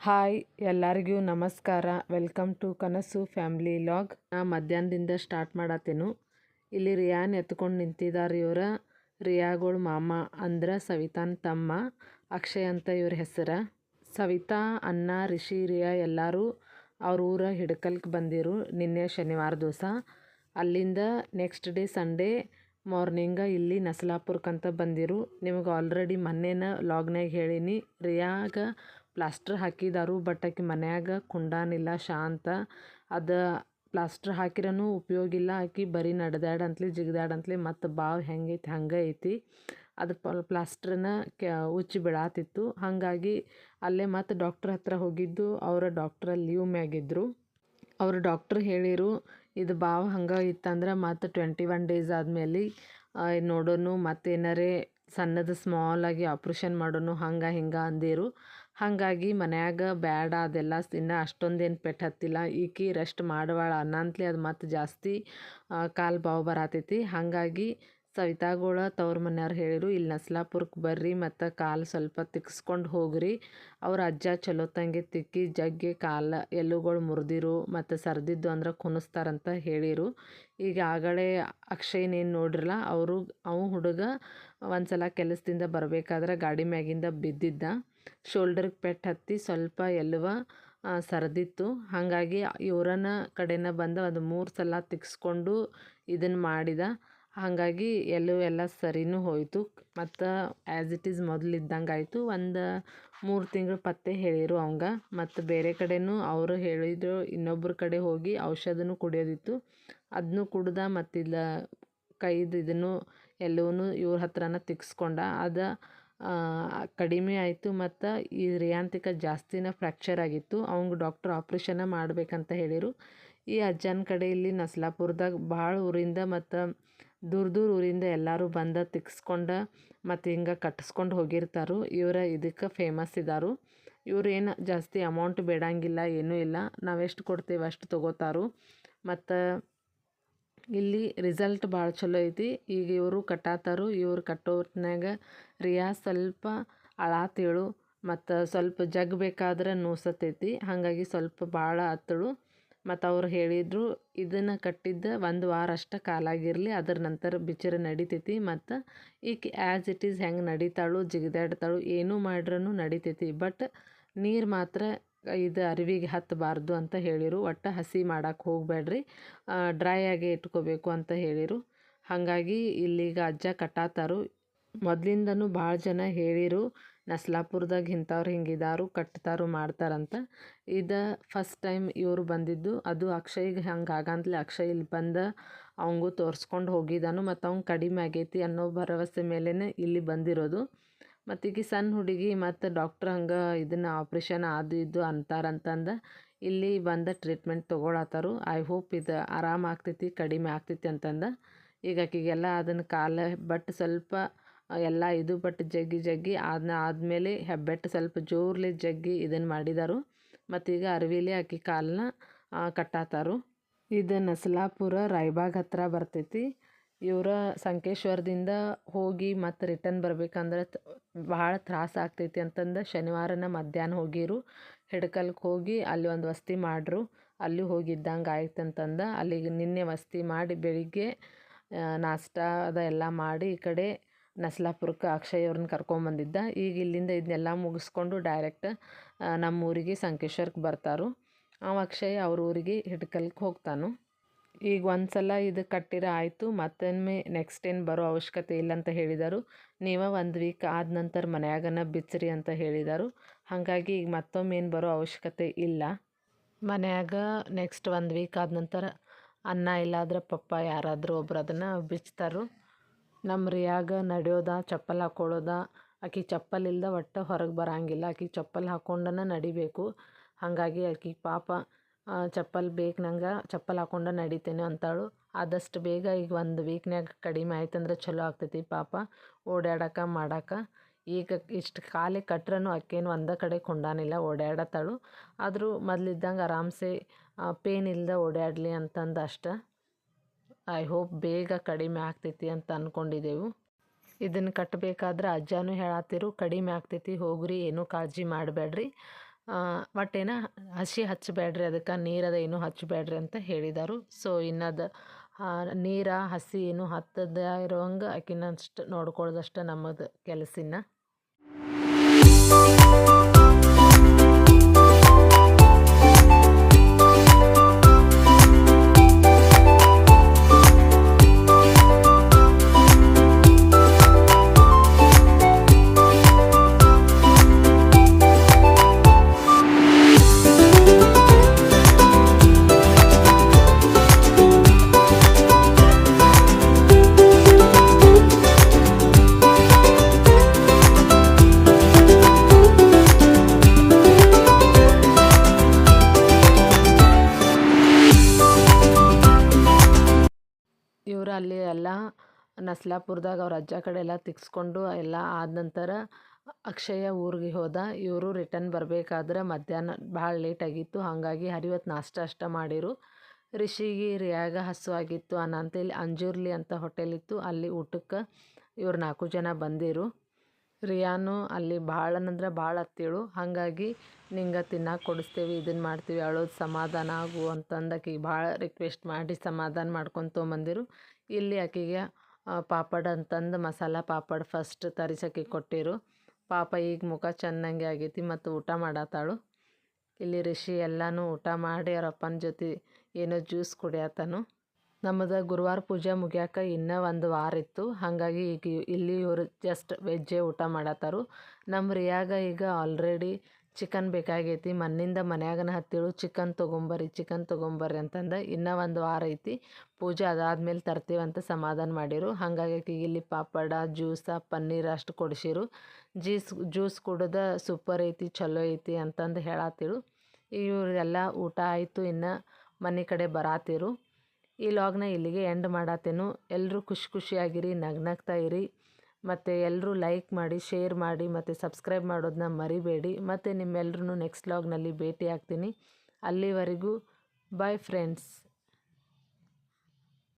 Hi, ಎಲ್ಲರಿಗೂ ನಮಸ್ಕಾರ. Welcome to Kanasu family vlog. ನಾ ಮಧ್ಯಾಹ್ನದಿಂದ ಸ್ಟಾರ್ಟ್ ಮಾಡತ್ತೇನು. ಇಲ್ಲಿ ರಿಯಾನ್ ಎತ್ಕೊಂಡು ನಿಂತಿದ್ದಾರೆ ಇವರ. ರಿಯಾಗಳ ಮಾಮ ಅಂದ್ರೆ ಸವಿತಾನ್ ತಮ್ಮ, ಅಕ್ಷಯ್ ಅಂತ ಇವ್ರ ಹೆಸರು. ಸವಿತಾ ಅನ್ನ ರಿಷಿ, ರಿಯಾ ಎಲ್ಲರೂ ಅವ್ರ ಊರ ಹಿಡ್ಕಲ್ಗೆ ಬಂದಿರು ನಿನ್ನೆ ಶನಿವಾರ ದಿವಸ. ಅಲ್ಲಿಂದ ನೆಕ್ಸ್ಟ್ ಡೇ ಸಂಡೇ ಮಾರ್ನಿಂಗ ಇಲ್ಲಿ ನಸಲಾಪುರ್ಕಂತ ಬಂದಿರು. ನಿಮಗೆ ಆಲ್ರೆಡಿ ಮೊನ್ನೆನ ಲಾಗ್ನಾಗ ಹೇಳೀನಿ. ರಿಯಾಗ ಪ್ಲಾಸ್ಟರ್ ಹಾಕಿದಾರು ಬಟ್ ಆಕೆ ಮನ್ಯಾಗ ಕುಂಡಾನಿಲ್ಲ, ಶಾಂತ. ಅದು ಪ್ಲಾಸ್ಟರ್ ಹಾಕಿರನು ಉಪಯೋಗ ಇಲ್ಲ, ಆಕಿ ಬರೀ ನಡೆದಾಡಂತ್ಲಿ, ಜಿಗದಾಡಂತ್ಲಿ, ಮತ್ತು ಬಾವು ಹೆಂಗೈತಿ, ಹಂಗೆ ಐತಿ. ಅದು ಪ್ಲಾಸ್ಟ್ರನ್ನ ಕೆ, ಉಚ್ಚಿ ಬಿಡಾತಿತ್ತು ಹಾಗಾಗಿ ಅಲ್ಲೇ ಮತ್ತು ಡಾಕ್ಟ್ರ್ ಹತ್ರ ಹೋಗಿದ್ದು, ಅವರ ಡಾಕ್ಟ್ರ ಲೀವ್ ಮ್ಯಾಗಿದ್ದರು ಅವರು ಡಾಕ್ಟ್ರ್ ಹೇಳಿರು, ಇದು ಬಾವು ಹಂಗೆ ಇತ್ತಂದ್ರೆ ಮತ್ತು ಟ್ವೆಂಟಿ ಒನ್ ಡೇಸ್ ಆದಮೇಲೆ ನೋಡೋನು ಮತ್ತೇನಾರೇ ಸಣ್ಣದು ಸ್ಮಾಲ್ ಆಗಿ ಆಪ್ರೇಷನ್ ಮಾಡೋನು ಹಂಗೆ ಹಿಂಗೆ ಅಂದಿರು. ಹಾಗಾಗಿ ಮನ್ಯಾಗ ಬ್ಯಾಡ, ಅದೆಲ್ಲ ಇನ್ನು ಅಷ್ಟೊಂದೇನು ಪೆಟ್ಟು ಹತ್ತಿಲ್ಲ. ಈಕಿ ರೆಸ್ಟ್ ಮಾಡುವಾಳ ಅನ್ನಂತ್ಲೆ ಅದು ಮತ್ತು ಜಾಸ್ತಿ ಕಾಲು ಬಾವು ಬರತೈತಿ. ಹಾಗಾಗಿ ಸವಿತಾಗೋಳ ತವ್ರ ಮನೆಯವ್ರು ಹೇಳಿರು ಇಲ್ಲಿ ನಸ್ಲಾಪುರಕ್ಕೆ ಬರ್ರಿ ಮತ್ತು ಕಾಲು ಸ್ವಲ್ಪ ತಿಕ್ಸ್ಕೊಂಡು ಹೋಗ್ರಿ. ಅವ್ರ ಅಜ್ಜ ಚಲೋತ್ತಂಗೆ ತಿಕ್ಕಿ ಜಗ್ಗಿ ಕಾಲು ಎಲ್ಲುಗಳು ಮುರಿದಿರು ಮತ್ತು ಸರ್ದಿದ್ದು ಅಂದ್ರೆ ಕುಣಿಸ್ತಾರಂತ ಹೇಳಿರು. ಈಗ ಆಗಲೇ ಅಕ್ಷಯ್ನೇನು ನೋಡ್ರಲ್ಲ, ಅವರು, ಅವ ಹುಡುಗ ಒಂದು ಸಲ ಕೆಲಸದಿಂದ ಬರಬೇಕಾದ್ರೆ ಗಾಡಿ ಮ್ಯಾಗಿಂದ ಬಿದ್ದಿದ್ದ. ಶೋಲ್ಡರ್ಗೆ ಪೆಟ್ಟು ಹತ್ತಿ ಸ್ವಲ್ಪ ಎಲ್ಲುವ ಸರದಿತ್ತು. ಹಾಗಾಗಿ ಇವರನ್ನ ಕಡೆನ ಬಂದು ಅದು ಮೂರು ಸಲ ತಿಕ್ಸ್ಕೊಂಡು ಇದನ್ನು ಮಾಡಿದ. ಹಾಗಾಗಿ ಎಲ್ಲೂ ಎಲ್ಲ ಸರಿನೂ ಹೋಯಿತು. ಮತ್ತು ಆ್ಯಸ್ ಇಟ್ ಈಸ್ ಮೊದಲಿದ್ದಂಗೆ ಆಯಿತು. ಒಂದು ಮೂರು ತಿಂಗಳು ಪತ್ತೆ ಹೇಳಿರು ಅವಂಗ. ಮತ್ತು ಬೇರೆ ಕಡೆನೂ ಅವರು ಹೇಳಿದ್ರು ಇನ್ನೊಬ್ಬರ ಕಡೆ ಹೋಗಿ ಔಷಧನೂ ಕುಡಿಯೋದಿತ್ತು. ಅದನ್ನು ಕುಡ್ದ ಮತ್ತಿಲ್ಲ ಕೈದು ಇದನ್ನು ಎಲ್ಲವೂ ಇವ್ರ ಹತ್ರನ ತಿಕ್ಸ್ಕೊಂಡ. ಅದು ಕಡಿಮೆ ಆಯಿತು ಮತ್ತು ಈ ರಿಯಾಂತಿಕ ಜಾಸ್ತಿನ ಫ್ರ್ಯಾಕ್ಚರ್ ಆಗಿತ್ತು. ಅವಂಗೆ ಡಾಕ್ಟ್ರ್ ಆಪ್ರೇಷನ್ನ ಮಾಡಬೇಕಂತ ಹೇಳಿದರು ಈ ಅಜ್ಜನ ಕಡೆ ಇಲ್ಲಿ ನಸ್ಲಾಪುರದಾಗ ಭಾಳ ಊರಿಂದ ಮತ್ತು ದೂರ ದೂರ ಊರಿಂದ ಎಲ್ಲರೂ ಬಂದು ತಿಕ್ಸ್ಕೊಂಡು ಮತ್ತು ಹಿಂಗೆ ಕಟ್ಟಿಸ್ಕೊಂಡು ಹೋಗಿರ್ತಾರೆ. ಇವರ ಇದಕ್ಕೆ ಫೇಮಸ್ ಇದ್ದಾರು ಇವರೇನು ಜಾಸ್ತಿ ಅಮೌಂಟ್ ಬೇಡಂಗಿಲ್ಲ, ಏನೂ ಇಲ್ಲ. ನಾವೆಷ್ಟು ಕೊಡ್ತೇವೆ ಅಷ್ಟು ತೊಗೋತಾರೆ. ಮತ್ತು ಇಲ್ಲಿ ರಿಸಲ್ಟ್ ಭಾಳ ಚಲೋ ಐತಿ. ಈಗ ಇವರು ಕಟ್ಟಾತಾರು, ಇವರು ಕಟ್ಟೋ ರಿಯಾ ಸ್ವಲ್ಪ ಅಳಾತೇಳು, ಮತ್ತು ಸ್ವಲ್ಪ ಜಗ್ ಬೇಕಾದ್ರೆ ನೋಸತೈತಿ. ಹಾಗಾಗಿ ಸ್ವಲ್ಪ ಭಾಳ ಅತ್ತಳು ಮತ್ತು ಅವ್ರು ಹೇಳಿದರು, ಇದನ್ನು ಕಟ್ಟಿದ್ದ ಒಂದು ವಾರ ಅಷ್ಟೇ ಕಾಲಾಗಿರಲಿ ಅದ್ರ ನಂತರ ಬಿಚ್ಚರ ನಡಿತೈತಿ. ಮತ್ತು ಈಕೆ ಆ್ಯಸ್ ಇಟ್ ಈಸ್ ಹೆಂಗೆ ನಡಿತಾಳು, ಜಿಗಿದಾಡ್ತಾಳು, ಏನೂ ಮಾಡ್ರೂ ನಡಿತೈತಿ. ಬಟ್ ನೀರು ಮಾತ್ರ ಇದು ಅರಿವಿಗೆ ಹತ್ತಬಾರ್ದು ಅಂತ ಹೇಳಿರು. ಒಟ್ಟು ಹಸಿ ಮಾಡಕ್ಕೆ ಹೋಗಬೇಡ್ರಿ ಡ್ರೈ ಆಗಿ ಇಟ್ಕೋಬೇಕು ಅಂತ ಹೇಳಿರು. ಹಾಗಾಗಿ ಇಲ್ಲಿಗ ಅಜ್ಜ ಕಟ್ಟಾತಾರು. ಮೊದಲಿಂದನೂ ಭಾಳ ಜನ ಹೇಳಿರು, ನಸ್ಲಾಪುರದಾಗ ಇಂಥವ್ರು ಹಿಂಗಿದಾರು, ಕಟ್ತಾರು ಮಾಡ್ತಾರಂತ. ಇದು ಫಸ್ಟ್ ಟೈಮ್ ಇವರು ಬಂದಿದ್ದು. ಅದು ಅಕ್ಷಯ್ಗೆ ಹಂಗೆ ಆಗಂತಲೇ ಅಕ್ಷಯ್ ಇಲ್ಲಿ ಬಂದ ಅವಂಗೂ ತೋರಿಸ್ಕೊಂಡು ಹೋಗಿದ್ದಾನು ಮತ್ತು ಅವ್ನು ಕಡಿಮೆ ಆಗೈತಿ ಅನ್ನೋ ಭರವಸೆ ಮೇಲೇ ಇಲ್ಲಿ ಬಂದಿರೋದು. ಮತ್ತು ಈಗ ಸಣ್ಣ ಹುಡುಗಿ ಮತ್ತು ಡಾಕ್ಟ್ರ್ ಹಂಗೆ ಇದನ್ನು ಆಪ್ರೇಷನ್ ಅದು ಇದು ಅಂತಾರಂತಂದು ಇಲ್ಲಿ ಬಂದು ಟ್ರೀಟ್ಮೆಂಟ್ ತೊಗೊಳತ್ತಾರು ಐ ಹೋಪ್ ಇದು ಆರಾಮ ಆಗ್ತೈತಿ, ಕಡಿಮೆ ಆಗ್ತೈತಿ ಅಂತಂದು. ಈಗ ಆಕಿಗೆಲ್ಲ ಅದನ್ನು ಕಾಲ ಬಟ್ ಸ್ವಲ್ಪ, ಎಲ್ಲ ಇದು ಬಟ್ ಜಗ್ಗಿ ಜಗ್ಗಿ ಅದನ್ನ ಆದಮೇಲೆ ಹೆಬ್ಬೆಟ್ಟು ಸ್ವಲ್ಪ ಜೋರ್ಲಿ ಜಗ್ಗಿ ಇದನ್ನು ಮಾಡಿದಾರು. ಮತ್ತೀಗ ಅರವಿಲಿ ಆಕೆ ಕಾಲನ್ನ ಕಟ್ಟಾತಾರು. ಇದು ನಸಲಾಪುರ ರಾಯ್ಬಾಗ್ ಹತ್ರ ಬರ್ತೈತಿ. ಇವರ ಸಂಕೇಶ್ವರದಿಂದ ಹೋಗಿ ಮತ್ತು ರಿಟರ್ನ್ ಬರ್ಬೇಕಂದ್ರೆ ಭಾಳ ತ್ರಾಸ ಆಗ್ತೈತಿ ಅಂತಂದು ಶನಿವಾರನ ಮಧ್ಯಾಹ್ನ ಹೋಗಿರು. ಹಿಡ್ಕಲ್ಗೆ ಹೋಗಿ ಅಲ್ಲಿ ಒಂದು ವಸ್ತಿ ಮಾಡ್ರು. ಅಲ್ಲಿ ಹೋಗಿದ್ದಂಗೆ ಆಯ್ತು ಅಂತಂದು ಅಲ್ಲಿಗೆ ನಿನ್ನೆ ವಸ್ತಿ ಮಾಡಿ ಬೆಳಿಗ್ಗೆ ನಾಷ್ಟ ಅದ ಎಲ್ಲ ಮಾಡಿ ಈ ಕಡೆ ನಸ್ಲಾಪುರಕ್ಕೆ ಅಕ್ಷಯ್ ಅವ್ರನ್ನ ಕರ್ಕೊಂಬಂದಿದ್ದ ಈಗ ಇಲ್ಲಿಂದ ಇದನ್ನೆಲ್ಲ ಮುಗಿಸ್ಕೊಂಡು ಡೈರೆಕ್ಟ್ ನಮ್ಮ ಊರಿಗೆ ಸಂಕೇಶ್ವರಕ್ಕೆ ಬರ್ತಾರು. ಅವ ಅಕ್ಷಯ್ ಅವ್ರ ಊರಿಗೆ ಹಿಡ್ಕಲ್ಗೆ ಹೋಗ್ತಾನು. ಈಗ ಒಂದು ಸಲ ಇದು ಕಟ್ಟಿರ ಆಯಿತು, ಮತ್ತೊಮ್ಮೆ ನೆಕ್ಸ್ಟ್ ಏನು ಬರೋ ಅವಶ್ಯಕತೆ ಇಲ್ಲ ಅಂತ ಹೇಳಿದರು. ನೀವೇ ಒಂದು ವೀಕ್ ಆದ ನಂತರ ಮನ್ಯಾಗನ ಬಿಚ್ಚಿರಿ ಅಂತ ಹೇಳಿದರು. ಹಾಗಾಗಿ ಈಗ ಮತ್ತೊಮ್ಮೆ ಏನು ಬರೋ ಅವಶ್ಯಕತೆ ಇಲ್ಲ. ಮನೆಯಾಗ ನೆಕ್ಸ್ಟ್ ಒಂದು ವೀಕ್ ಆದ ನಂತರ ಅನ್ನ ಇಲ್ಲಾದ್ರೆ ಪಪ್ಪ ಯಾರಾದರೂ ಒಬ್ರು ಅದನ್ನು ಬಿಚ್ತಾರು. ನಮ್ಮ ರಿಯಾಗ ನಡೆಯೋದ, ಚಪ್ಪಲ್ ಹಾಕ್ಕೊಳ್ಳೋದ ಆಕೆ ಚಪ್ಪಲ್ ಇಲ್ಲದ ಒಟ್ಟು ಹೊರಗೆ ಬರಂಗಿಲ್ಲ. ಆಕಿ ಚಪ್ಪಲ್ ಹಾಕ್ಕೊಂಡನ ನಡಿಬೇಕು. ಹಾಗಾಗಿ ಆಕಿ ಪಾಪ ಚಪ್ಪಲ್ ಬೇಕು ನಂಗೆ, ಚಪ್ಪಲ್ ಹಾಕ್ಕೊಂಡು ನಡಿತೇನೆ ಅಂತಾಳು. ಆದಷ್ಟು ಬೇಗ ಈಗ ಒಂದು ವೀಕ್ನ್ಯಾಗ ಕಡಿಮೆ ಆಯ್ತಂದ್ರೆ ಚಲೋ ಆಗ್ತೈತಿ ಪಾಪ. ಓಡಾಡಕ್ಕೆ ಮಾಡಕ್ಕೆ ಈಗ ಇಷ್ಟು ಕಾಲಿಗೆ ಕಟ್ರೂ ಅಕ್ಕೇನು ಒಂದೇ ಕಡೆ ಕೊಂಡಾನಿಲ್ಲ ಓಡಾಡತ್ತಾಳು ಆದರೂ ಮೊದಲಿದ್ದಂಗೆ ಆರಾಮ್ಸೆ ಪೇನ್ ಇಲ್ಲದೆ ಓಡಾಡಲಿ ಅಂತಂದು ಅಷ್ಟೆ. ಐ ಹೋಪ್ ಬೇಗ ಕಡಿಮೆ ಆಗ್ತೈತಿ ಅಂತ ಅಂದ್ಕೊಂಡಿದ್ದೆವು ಇದನ್ನು ಕಟ್ಟಬೇಕಾದ್ರೆ ಅಜ್ಜನೂ ಹೇಳತ್ತಿರು ಕಡಿಮೆ ಆಗ್ತೈತಿ ಹೋಗ್ರಿ, ಏನೂ ಕಾಳಜಿ ಮಾಡಬೇಡ್ರಿ ಒಟ್ಟೇನ ಹಸಿ ಹಚ್ಚಬೇಡ್ರಿ, ಅದಕ್ಕೆ ನೀರದ ಏನು ಹಚ್ಚಬೇಡ್ರಿ ಅಂತ ಹೇಳಿದರು. ಸೊ ಇನ್ನದು ನೀರ ಹಸಿ ಏನು ಹತ್ತದ ಇರೋಂಗೆ ಆಕಿನಷ್ಟು ನೋಡ್ಕೊಳ್ಳೋದಷ್ಟೇ ನಮ್ಮದು ಕೆಲಸಿನ. ಅಲ್ಲಿ ಎಲ್ಲ ನಸ್ಲಾಪುರದಾಗ ಅವ್ರ ಅಜ್ಜ ಕಡೆ ಎಲ್ಲ ತಿಕ್ಸ್ಕೊಂಡು ಎಲ್ಲ ಆದ ನಂತರ ಅಕ್ಷಯ ಊರಿಗೆ ಹೋದ. ಇವರು ರಿಟರ್ನ್ ಬರಬೇಕಾದ್ರೆ ಮಧ್ಯಾಹ್ನ ಭಾಳ ಲೇಟ್ ಆಗಿತ್ತು. ಹಾಗಾಗಿ ಹರಿವತ್ತು ನಾಷ್ಟ ಅಷ್ಟ ಮಾಡಿರು. ರಿಷಿಗೆ ರಿಯಾಗ ಹಸುವಾಗಿತ್ತು. ಅನ್ನಂತೇಳಿ ಅಂಜೂರ್ಲಿ ಅಂತ ಹೋಟೆಲ್ ಇತ್ತು. ಅಲ್ಲಿ ಊಟಕ್ಕೆ ಇವ್ರು ನಾಲ್ಕು ಜನ ಬಂದಿರು. ರಿಯಾನು ಅಲ್ಲಿ ಭಾಳ ಅಂದ್ರೆ ಭಾಳ ಹತ್ತಿಳು. ಹಾಗಾಗಿ ನಿಂಗೆ ತಿನ್ನಕ್ಕೆ ಕೊಡಿಸ್ತೇವೆ ಇದನ್ನು ಮಾಡ್ತೀವಿ, ಅಳೋದು ಸಮಾಧಾನ ಆಗು ಅಂತಂದಕ್ಕೆ ಭಾಳ ರಿಕ್ವೆಸ್ಟ್ ಮಾಡಿ ಸಮಾಧಾನ ಮಾಡ್ಕೊತ ತೊಗೊಂಬಂದಿರು. ಇಲ್ಲಿ ಆಕೆಗೆ ಪಾಪಡ್ ಅಂತಂದು ಮಸಾಲ ಪಾಪಡ್ ಫಸ್ಟ್ ತರಿಸಕ್ಕೆ ಕೊಟ್ಟಿರು. ಪಾಪ ಈಗ ಮುಖ ಚೆನ್ನಾಗಿ ಆಗೈತಿ ಮತ್ತು ಊಟ ಮಾಡತ್ತಾಳು. ಇಲ್ಲಿ ರಿಷಿ ಎಲ್ಲನೂ ಊಟ ಮಾಡಿ ಅವರಪ್ಪನ ಜೊತೆ ಏನೋ ಜ್ಯೂಸ್ ಕುಡಿಯತ್ತಾನು ನಮ್ಮದು ಗುರುವಾರ ಪೂಜೆ ಮುಗಿಯಾಕ ಇನ್ನೂ ಒಂದು ವಾರ ಇತ್ತು. ಹಾಗಾಗಿ ಈಗ ಇಲ್ಲಿ ಇವರು ಜಸ್ಟ್ ವೆಜ್ಜೇ ಊಟ ಮಾಡತ್ತಾರು. ನಮ್ಮ ರಿಯಾಗ ಈಗ ಆಲ್ರೆಡಿ ಚಿಕನ್ ಬೇಕಾಗೈತಿ. ಮಣ್ಣಿಂದ ಮನ್ಯಾಗನ ಹತ್ತಿಳು, ಚಿಕನ್ ತೊಗೊಂಬರ್ರಿ ಚಿಕನ್ ತೊಗೊಂಬರ್ರಿ ಅಂತಂದು ಇನ್ನೂ ಒಂದು ವಾರ ಐತಿ. ಪೂಜೆ ಅದಾದ್ಮೇಲೆ ತರ್ತೀವಂತ ಸಮಾಧಾನ ಮಾಡಿರು. ಹಾಗಾಗಿ ಇಲ್ಲಿ ಪಾಪಡ, ಜ್ಯೂಸ, ಪನ್ನೀರ್ ಅಷ್ಟು ಕೊಡಿಸಿರು. ಜ್ಯೂಸ್ ಜ್ಯೂಸ್ ಕುಡ್ದ ಸೂಪರ್ ಐತಿ, ಚಲೋ ಐತಿ ಅಂತಂದು ಹೇಳತ್ತಿಳು ಇವರೆಲ್ಲ ಊಟ ಆಯಿತು, ಇನ್ನು ಮನೆ ಕಡೆ ಬರಾತಿರು. ಈ ಲಾಗ್ನ ಇಲ್ಲಿಗೆ ಎಂಡ್ ಮಾಡತ್ತೇನು ಎಲ್ಲರೂ ಖುಷಿ ಖುಷಿಯಾಗಿರಿ, ನಗ್ನಗ್ತಾ ಇರಿ. ಮತ್ತು ಎಲ್ಲರೂ ಲೈಕ್ ಮಾಡಿ ಶೇರ್ ಮಾಡಿ, ಮತ್ತು ಸಬ್ಸ್ಕ್ರೈಬ್ ಮಾಡೋದನ್ನ ಮರಿಬೇಡಿ. ಮತ್ತು ನಿಮ್ಮೆಲ್ಲರೂ ನೆಕ್ಸ್ಟ್ ಲಾಗ್ನಲ್ಲಿ ಭೇಟಿ ಆಗ್ತೀನಿ ಅಲ್ಲಿವರೆಗೂ ಬಾಯ್ ಫ್ರೆಂಡ್ಸ್